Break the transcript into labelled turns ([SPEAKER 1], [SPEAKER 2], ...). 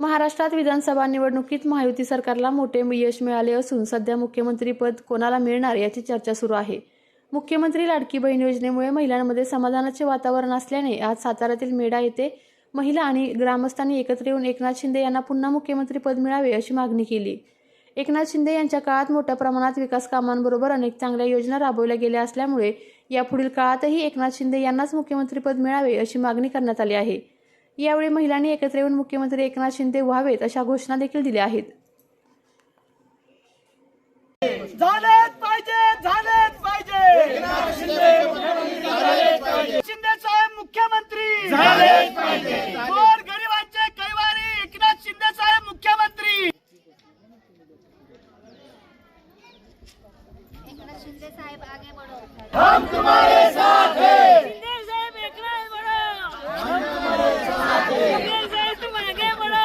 [SPEAKER 1] महाराष्ट्रात विधानसभा निवडणुकीत महायुती सरकारला मोठे यश मिळाले असून सध्या मुख्यमंत्रीपद कोणाला मिळणार याची चर्चा सुरू आहे. मुख्यमंत्री लाडकी बहीण योजनेमुळे महिलांमध्ये समाधानाचे वातावरण असल्याने आज साताऱ्यातील मेढा येथे महिला आणि ग्रामस्थांनी एकत्र येऊन एकनाथ शिंदे यांना पुन्हा मुख्यमंत्रीपद मिळावे अशी मागणी केली. एकनाथ शिंदे यांच्या काळात मोठ्या प्रमाणात विकास कामांबरोबर अनेक चांगल्या योजना राबवल्या गेल्या असल्यामुळे यापुढील काळातही एकनाथ शिंदे यांनाच मुख्यमंत्रीपद मिळावे अशी मागणी करण्यात आली आहे. यावेळी महिलांनी एकत्र येऊन मुख्यमंत्री एकनाथ शिंदे व्हावेत अशा घोषणा देखील दिल्या आहेत.
[SPEAKER 2] झालेच पाहिजे झालेच पाहिजे. शिंदे साहेब मुख्यमंत्री. गरिबांचे कैवारी एकनाथ शिंदे साहेब मुख्यमंत्री.
[SPEAKER 3] एकनाथ शिंदे साहेब आगे बढ़ो.
[SPEAKER 2] हम तुम्हारे साथ हैं
[SPEAKER 4] शिंदे साहेब एकनाथ बडो हम तुम्हारे साथ हैं शिंदे साहेब तुम आगे बढ़ो